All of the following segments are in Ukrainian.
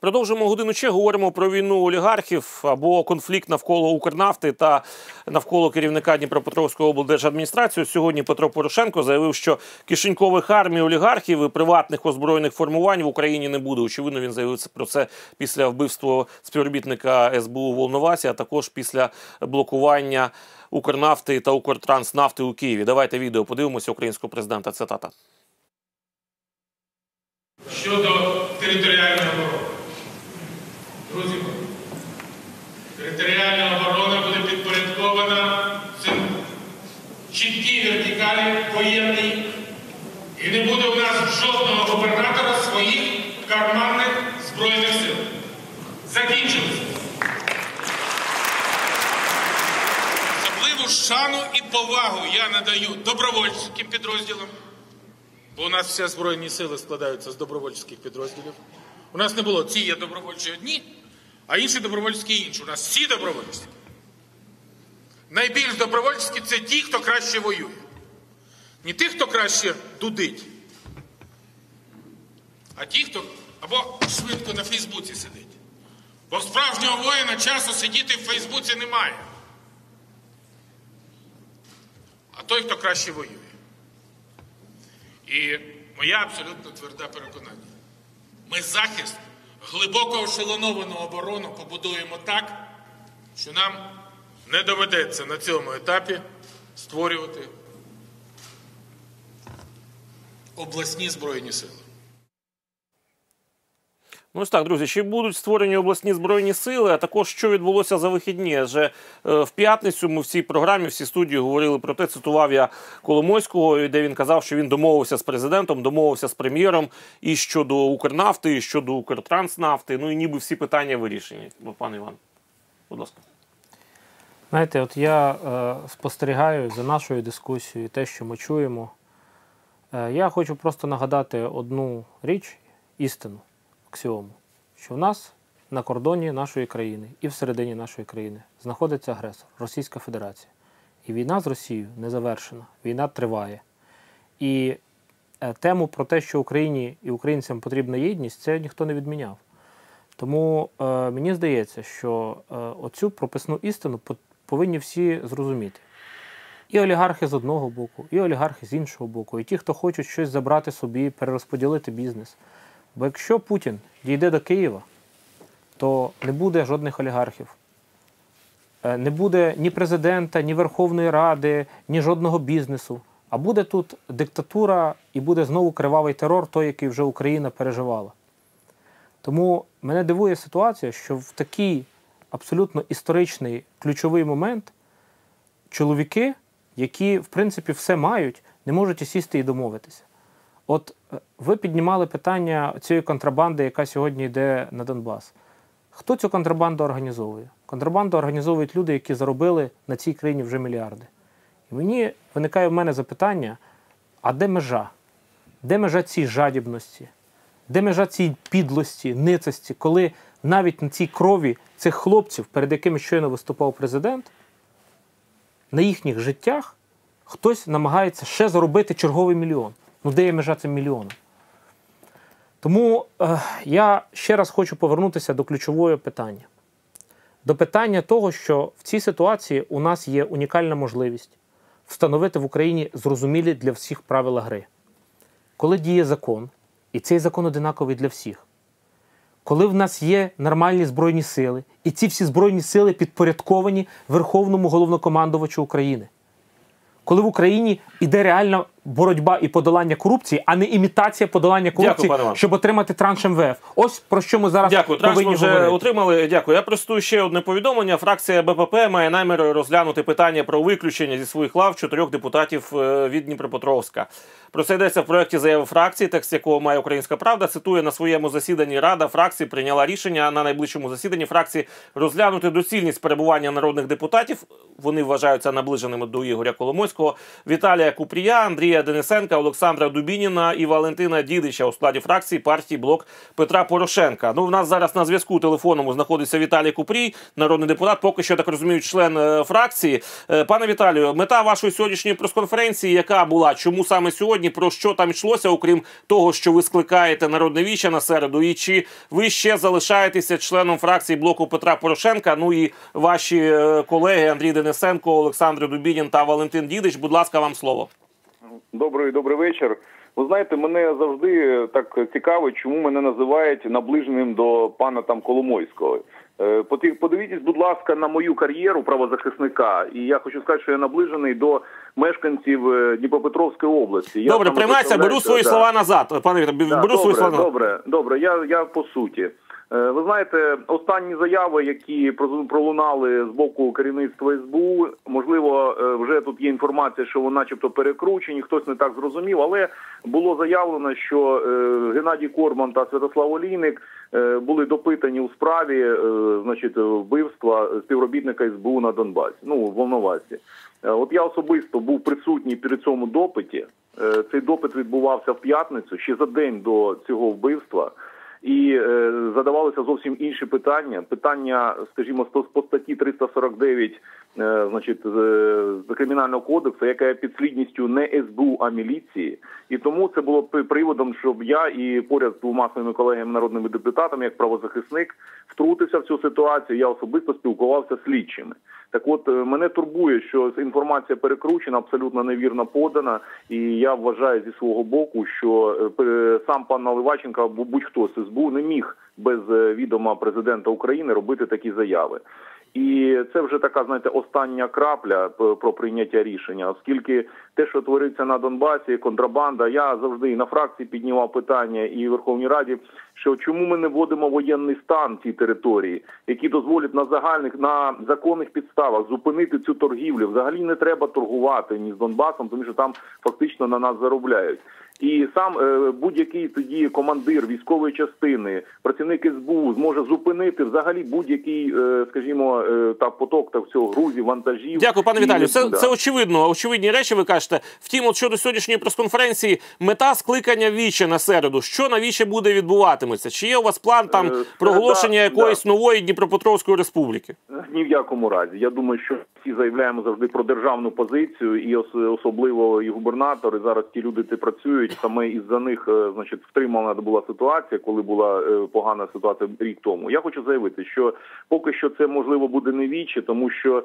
Продовжимо годину ще говоримо про війну олігархів або конфлікт навколо Укрнафти та навколо керівника Дніпропетровської облдержадміністрації. Сьогодні Петро Порошенко заявив, що кишенькових армій олігархів і приватних озброєних формувань в Україні не буде. Очевидно, він заявив про це після вбивства співробітника СБУ Волновасі, а також після блокування Укрнафти та Укртранснафти у Києві. Давайте відео подивимося українського президента. Цитата. Щодо територіальної оборони. Друзі мої, територіальна оборона буде підпорядкована цим чіткій вертикалі воєнній. І не буде у нас жодного губернатора своїх карманних збройних сил. Закінчилося. Особливу шану і повагу я надаю добровольським підрозділам. Бо у нас всі збройні сили складаються з добровольчих підрозділів. У нас не було ці є добровольчі одні, а інші добровольські інші. У нас всі добровольці. Найбільш добровольські це ті, хто краще воює. Не ті, хто краще дудить, а ті, хто або швидко на Фейсбуці сидить. Бо справжнього воїна часу сидіти в Фейсбуці немає. А той, хто краще воює. І моя абсолютно тверда переконання. Ми захист глибоко ошелоновану оборону побудуємо так, що нам не доведеться на цьому етапі створювати обласні збройні сили. Ну ось так, друзі, чи будуть створені обласні збройні сили, а також що відбулося за вихідні? Адже е, в п'ятницю ми в цій програмі, всі студії говорили про те, цитував я Коломойського, де він казав, що він домовився з президентом, домовився з прем'єром і щодо Укрнафти, і щодо Укртранснафти. Ну і ніби всі питання вирішені. Пане Іван, будь ласка. Знаєте, от я е, спостерігаю за нашою дискусією, те, що ми чуємо. Е, я хочу просто нагадати одну річ, істину, аксіому, що в нас на кордоні нашої країни і всередині нашої країни знаходиться агресор Російська Федерація. І війна з Росією не завершена, війна триває. І е, тему про те, що Україні і українцям потрібна єдність, це ніхто не відміняв. Тому е, мені здається, що е, оцю прописну істину повинні всі зрозуміти. І олігархи з одного боку, і олігархи з іншого боку, і ті, хто хочуть щось забрати собі, перерозподілити бізнес. Бо якщо Путін дійде до Києва, то не буде жодних олігархів. Е, Не буде ні президента, ні Верховної Ради, ні жодного бізнесу. А буде тут диктатура і буде знову кривавий терор, той, який вже Україна переживала. Тому мене дивує ситуація, що в такий абсолютно історичний ключовий момент чоловіки, які в принципі все мають, не можуть і сісти і домовитися. От е, ви піднімали питання цієї контрабанди, яка сьогодні йде на Донбас. Хто цю контрабанду організовує? Контрабанду організовують люди, які заробили на цій країні вже мільярди. І мені виникає в мене запитання: а де межа? Де межа цій жадібності? Де межа цій підлості, ницості, коли навіть на цій крові цих хлопців, перед якими щойно виступав президент, на їхніх життях хтось намагається ще заробити черговий мільйон. Ну, де є межа цим мільйоном? Тому е, я ще раз хочу повернутися до ключового питання. До питання того, що в цій ситуації у нас є унікальна можливість встановити в Україні зрозумілі для всіх правила гри. Коли діє закон, і цей закон одинаковий для всіх, коли в нас є нормальні збройні сили, і ці всі збройні сили підпорядковані Верховному головнокомандувачу України. Коли в Україні іде реальна боротьба і подолання корупції, а не імітація подолання корупції, Іван. щоб отримати транш МВФ. Ось про що ми зараз Дякую. Транш ми вже говорити. отримали. Дякую. Я простую ще одне повідомлення. Фракція БПП має намір розглянути питання про виключення зі своїх лав чотирьох депутатів е, від Дніпропетровська. Про це йдеться в проєкті заяви фракції, текст якого має Українська Правда. Цитує на своєму засіданні Рада фракції прийняла рішення на найближчому засіданні фракції розглянути доцільність перебування народних депутатів. Вони вважаються наближеними до Ігоря Коломойського, Віталія Купрія, Андрія Андрія Денисенка, Олександра Дубініна і Валентина Дідича у складі фракції партії Блок Петра Порошенка. Ну, в нас зараз на зв'язку телефонному знаходиться Віталій Купрій, народний депутат. Поки що так розумію, член е, фракції. Е, Пане Віталію, мета вашої сьогоднішньої прес-конференції, яка була? Чому саме сьогодні? Про що там йшлося, окрім того, що ви скликаєте народне віче на середу? І чи ви ще залишаєтеся членом фракції блоку Петра Порошенка? Ну і ваші е, колеги Андрій Денисенко, Олександр Дубінін та Валентин Дідич. Будь ласка, вам слово. Добрий добрий вечір. Ви знаєте, мене завжди так цікаво, чому мене називають наближеним до пана там Коломойського. Е, Подивіться, будь ласка, на мою кар'єру правозахисника, і я хочу сказати, що я наближений до мешканців е, Дніпропетровської області. Я Добре, саме приймається, беру свої да. слова назад. Пане Да, беру свої добре, слова добре, добре. Я, я по суті. Е, Ви знаєте, останні заяви, які пролунали з боку керівництва СБУ, можливо, е, вже тут є інформація, що вони начебто перекручені, хтось не так зрозумів, але було заявлено, що е, Геннадій Корман та Святослав Олійник були допитані у справі значить, вбивства співробітника СБУ на Донбасі, ну в Волновасі. От я особисто був присутній при цьому допиті. Цей допит відбувався в п'ятницю, ще за день до цього вбивства. І е, задавалися зовсім інші питання. Питання, скажімо, по статті 349, е, значить, з кримінального кодексу, яка є підслідністю не СБУ, а міліції. І тому це було приводом, щоб я і поряд з двома своїми колегами народними депутатами, як правозахисник, втрутився в цю ситуацію. Я особисто спілкувався з слідчими. Так, от е, мене турбує, що інформація перекручена, абсолютно невірно подана, і я вважаю зі свого боку, що е, сам пан Наливаченко або будь-хто з СБУ не міг без е, відома президента України робити такі заяви. І це вже така, знаєте, остання крапля про прийняття рішення, оскільки те, що твориться на Донбасі, контрабанда, я завжди і на фракції піднімав питання і в Верховній Раді, що чому ми не вводимо воєнний стан в цій території, які дозволять на загальних на законних підставах зупинити цю торгівлю. Взагалі не треба торгувати ні з Донбасом, тому що там фактично на нас заробляють. І сам е, будь-який тоді командир військової частини, працівник СБУ зможе зупинити взагалі будь-який, е, скажімо, е, та поток та всього грузів, вантажів. Дякую, пане Віталію. Це, да. це очевидно. Очевидні речі ви кажете. Втім, от щодо сьогоднішньої прес-конференції, мета скликання віче на середу. Що на віче буде відбуватиматися? Чи є у вас план там Е, проголошення якоїсь нової Дніпропетровської республіки? Ні в якому разі. Я думаю, що всі заявляємо завжди про державну позицію, і особливо і губернатори зараз ті люди ті працюють. Саме із-за них, е, значить, втримана була ситуація, коли була е, погана ситуація рік тому. Я хочу заявити, що поки що це можливо буде не віче, тому що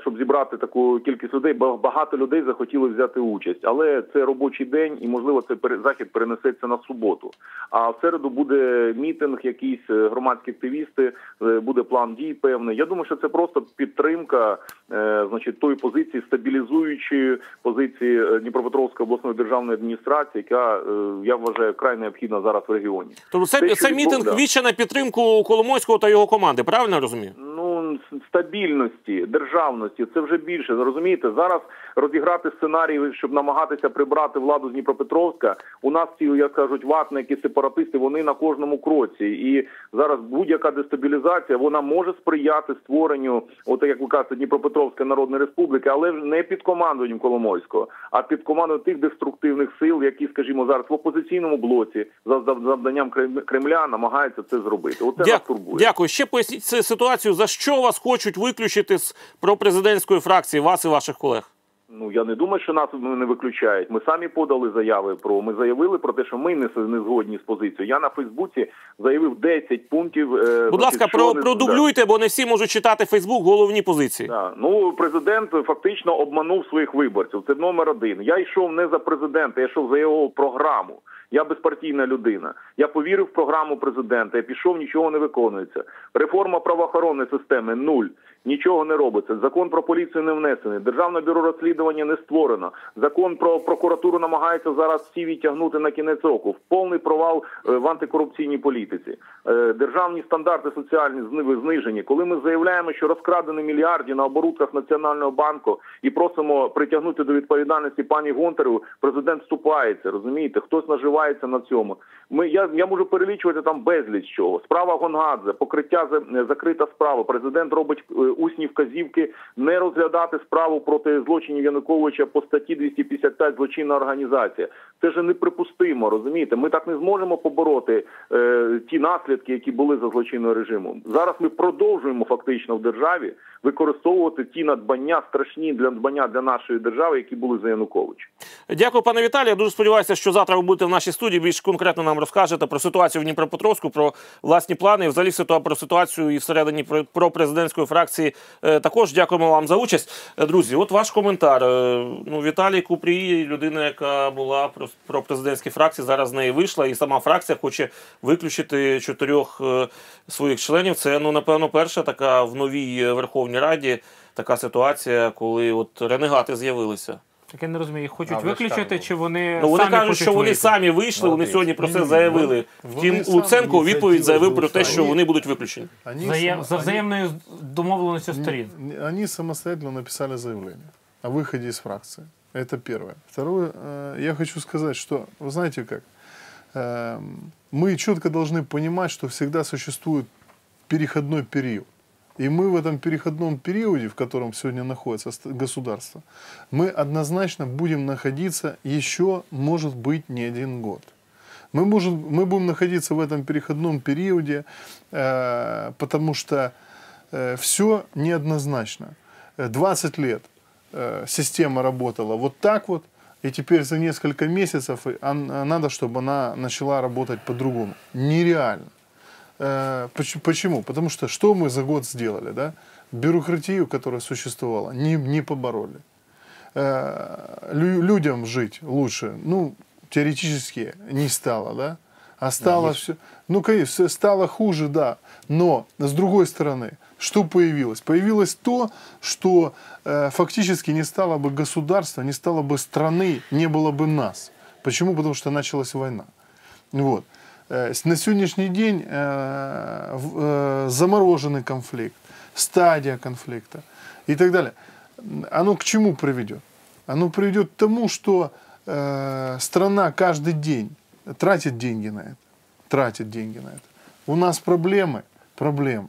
щоб зібрати таку кількість людей, ба- багато людей захотіли взяти участь, але це робочий день, і можливо цей пере- захід перенесеться на суботу. А в середу буде мітинг, якісь е, громадські активісти, е, буде план дій певний. Я думаю, що це просто підтримка, е, значить, тої позиції стабілізуючої позиції Дніпропетровської обласної державної адміністрації, яка я вважаю край необхідна зараз в регіоні. Тобто це, Те, це мітинг да. віче на підтримку Коломойського та його команди. Правильно я розумію? Ну стабільності, державності це вже більше. Розумієте, зараз розіграти сценарій, щоб намагатися прибрати владу з Дніпропетровська. У нас ці, як кажуть, ватники, сепаратисти, вони на кожному кроці. І зараз будь-яка дестабілізація вона може сприяти створенню, от як ви кажете, Дніпропетровської народної республіки, але ж не під командуванням Коломойського, а під командою тих деструктивних сил, які, скажімо, зараз в опозиційному блоці за за- завданням Крем- Кремля намагаються це зробити. Оце нас Дя- турбує. Дякую. Ще поясніть ситуацію. За що вас хочуть виключити з пропрезидентської фракції, вас і ваших колег? Ну я не думаю, що нас не виключають. Ми самі подали заяви про. Ми заявили про те, що ми не, не згодні з позицією. Я на Фейсбуці заявив 10 пунктів. е, Будь значить, ласка, про, не- продублюйте, бо не всі можуть читати Фейсбук головні позиції. Да. Ну, президент фактично обманув своїх виборців. Це номер один. Я йшов не за президента, я йшов за його програму. Я безпартійна людина. Я повірив в програму президента. Я пішов, нічого не виконується. Реформа правоохоронної системи нуль. Нічого не робиться. Закон про поліцію не внесений. Державне бюро розслідування не створено. Закон про прокуратуру намагається зараз всі відтягнути на кінець року. Повний провал е, в антикорупційній політиці. Е, Державні стандарти соціальні зни- знижені. Коли ми заявляємо, що розкрадені мільярди на оборудках Національного банку і просимо притягнути до відповідальності пані Гонтареву, президент вступається. Розумієте, хтось наживає. відбувається на цьому. Ми я, я можу перелічувати там безліч чого. Справа Гонгадзе, покриття за- закрита справа. Президент робить е, усні вказівки не розглядати справу проти злочинів Януковича по статті 255 злочинна організація. Це ж неприпустимо, розумієте? Ми так не зможемо побороти е, ті наслідки, які були за злочинним режимом. Зараз ми продовжуємо фактично в державі використовувати ті надбання страшні для надбання для нашої держави, які були за Януковича. Дякую, пане Віталію. Дуже сподіваюся, що завтра ви будете в нашій студії. Більш конкретно нам розкажете про ситуацію в Дніпропетровську, про власні плани, і взагалі про ситуацію і всередині про президентської фракції. Е, Також дякуємо вам за участь. Е, Друзі, от ваш коментар. Е, Ну, Віталій Купрій, людина, яка була про, президентські фракції, зараз з неї вийшла, і сама фракція хоче виключити чотирьох своїх членів. Це ну напевно перша така в новій Верховній Раді така ситуація, коли от ренегати з'явилися. Так я не розумію, їх хочуть А, ви ж виключити, там чи вони Ну, вони самі кажуть, хочуть що вони вийти? самі вийшли, вони Молодець. сьогодні про це Ні-ні, заявили. вони- Втім, вони самі Луценко у відповідь ініціативу заявив про те, вирішали. що вони будуть виключені. Они, Взаєм... само- За они- взаємною домовленістю сторін. не- они самостоятельно написали заявление о выходе из фракции. Это первое. Второе, э, я хочу сказать, что, вы знаете как, эм, мы четко должны понимать, что всегда существует переходной период. И мы в этом переходном периоде, в котором сегодня находится ст- государство, мы однозначно будем находиться еще, может быть, не один год. Мы, можем, мы будем находиться в этом переходном периоде, э, потому что все неоднозначно. Э, 20 лет э, система работала вот так вот, и теперь за несколько месяцев надо, чтобы она начала работать по-другому. Нереально. Э, поч- Почему? Потому что что мы за год сделали? Да? Бюрократию, которая существовала, не, не побороли. Э, лю- людям жить лучше, ну, теоретически не стало, да? А стало все, ну, конечно, стало хуже, да. Но, с другой стороны, что появилось? Появилось то, что э, фактически не стало бы государства, не стало бы страны, не было бы нас. Почему? Потому что началась война. Вот. Э, На сегодняшний день э, э, замороженный конфликт, стадия конфликта и так далее. Оно к чему приведет? Оно приведет к тому, что страна каждый день тратит деньги на это. Тратит деньги на это. У нас проблемы, проблемы.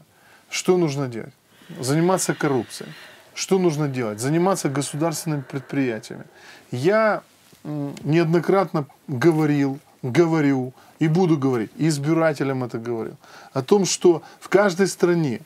Что нужно делать? Заниматься коррупцией. Что нужно делать? Заниматься государственными предприятиями. Я неоднократно говорил, говорю и буду говорить, и избирателям это говорил, о том, что в каждой стране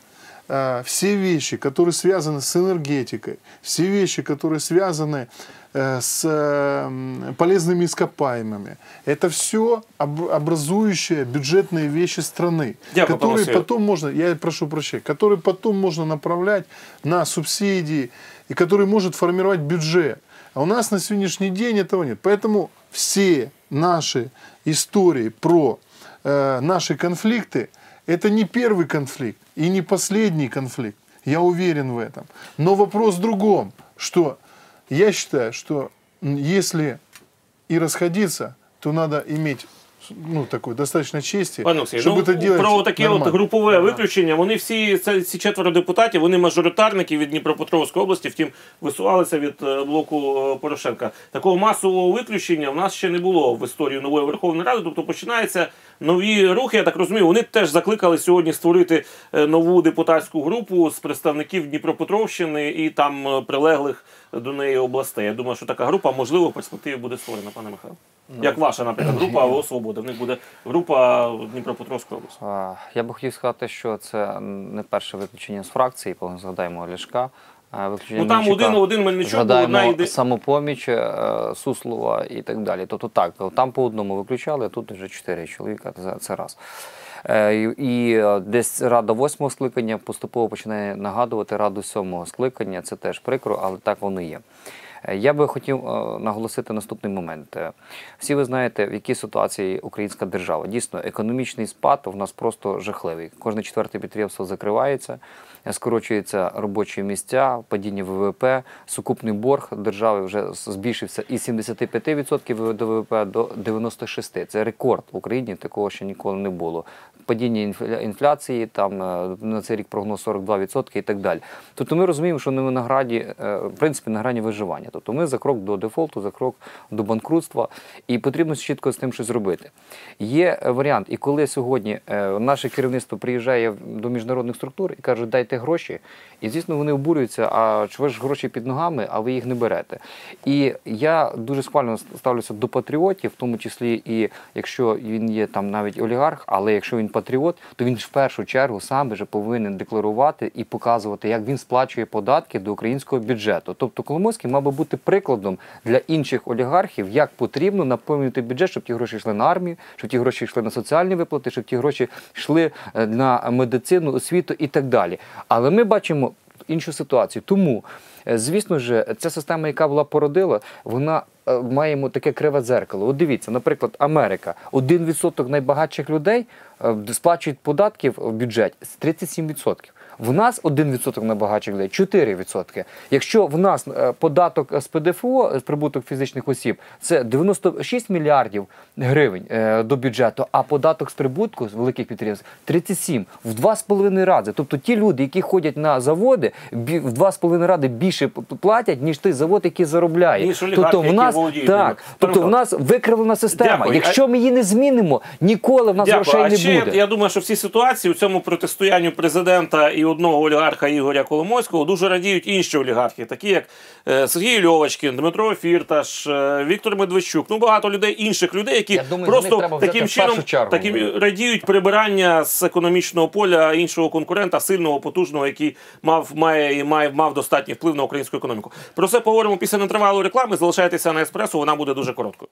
э, все вещи, которые связаны с энергетикой, все вещи, которые связаны э, с э, полезными ископаемыми, это все образующие бюджетные вещи страны, пане которые потом можно, я прошу прощения, которые потом можно направлять на субсидии и которые может формировать бюджет. А у нас на сегодняшний день этого нет. Поэтому все наши истории про э, наши конфликты, это не первый конфликт и не последний конфликт. Я уверен в этом. Но вопрос в другом, что я считаю, что если и расходиться, то надо иметь ну, такой достаточно чести, Пане Олексій, чтобы ну, это делать про таке от групове виключення. Вони всі це ці четверо депутатів, вони мажоритарники від Дніпропетровської області, втім висувалися від е, блоку е, Порошенка. Такого масового виключення в нас ще не було в історії нової Верховної Ради. Тобто починаються нові рухи. Я так розумію. Вони теж закликали сьогодні створити е, нову депутатську групу з представників Дніпропетровщини і там прилеглих до неї областей. Я думаю, що така група можливо в перспективі буде створена, пане Михайло. Як ваша, наприклад, група АВО Свобода. В них буде група Дніпропетровської області. А, Я би хотів сказати, що це не перше виключення з фракції, коли згадаємо Ляшка. Виключення Ну там Мельничука. один один Мельничук Згадаємо одна іде. самопоміч, е, Суслова і так далі. Тобто так, там по одному виключали, а тут вже чотири чоловіка. Це, раз. Е, І е, десь рада восьмого скликання поступово починає нагадувати раду сьомого скликання. Це теж прикро, але так воно є. Е, Я би хотів е, наголосити наступний момент. Е, Всі ви знаєте, в якій ситуації українська держава. Дійсно, економічний спад у нас просто жахливий. Кожне четверте підприємство закривається, скорочуються робочі місця, падіння ВВП, сукупний борг держави вже збільшився із 75% до ВВП до 96%. Це рекорд в Україні, такого ще ніколи не було. Падіння інфляції, там е, на цей рік прогноз 42% і так далі. Тобто ми розуміємо, що ми на граді, е, в принципі, на грані виживання. Тобто ми за крок до дефолту, за крок до банкрутства, і потрібно чітко з тим щось зробити. Є е, варіант, і коли сьогодні наше керівництво приїжджає до міжнародних структур і каже, дайте гроші, і звісно вони обурюються, а чого ж гроші під ногами, а ви їх не берете. І я дуже схвально ставлюся до патріотів, в тому числі і якщо він є там навіть олігарх, але якщо він патріот, то він в першу чергу сам же повинен декларувати і показувати, як він сплачує податки до українського бюджету. Тобто Коломойський мав би бути прикладом для інших олігархів, як потрібно наповнювати бюджет, щоб ті гроші йшли на армію, щоб ті гроші йшли на соціальні виплати, щоб ті гроші йшли е, на медицину, освіту і так далі. Але ми бачимо іншу ситуацію. Тому, е, звісно ж, ця система, яка була породила, вона має маємо таке криве дзеркало. От дивіться, наприклад, Америка, 1% найбагатших людей е, сплачують податків в бюджет з 37%. В нас 1% найбагатших людей 4%. Якщо в нас е, податок з ПДФО, з прибуток фізичних осіб, це 96 мільярдів гривень е, до бюджету, а податок з прибутку з великих підприємств 37 в 2,5 рази. Тобто ті люди, які ходять на заводи, в 2,5 рази більше платять, ніж той завод, який заробляє. Ніж олігархи, тобто в які нас володіють так, тобто в нас викривлена система. Дякую. Якщо ми її не змінимо, ніколи в нас Дякую. грошей а не ще буде. я думаю, що в цій ситуації у цьому протистоянні президента і одного олігарха Ігоря Коломойського дуже радіють інші олігархи, такі як е, Сергій Льовочкін, Дмитро Фірташ, е, Віктор Медведчук. Ну багато людей, інших людей, які думаю, просто таким чином таким радіють прибирання з економічного поля іншого конкурента, сильного, потужного, який мав має і має мав достатній вплив на українську економіку. Про це поговоримо після нетривалої реклами. Залишайтеся на еспресо, вона буде дуже короткою.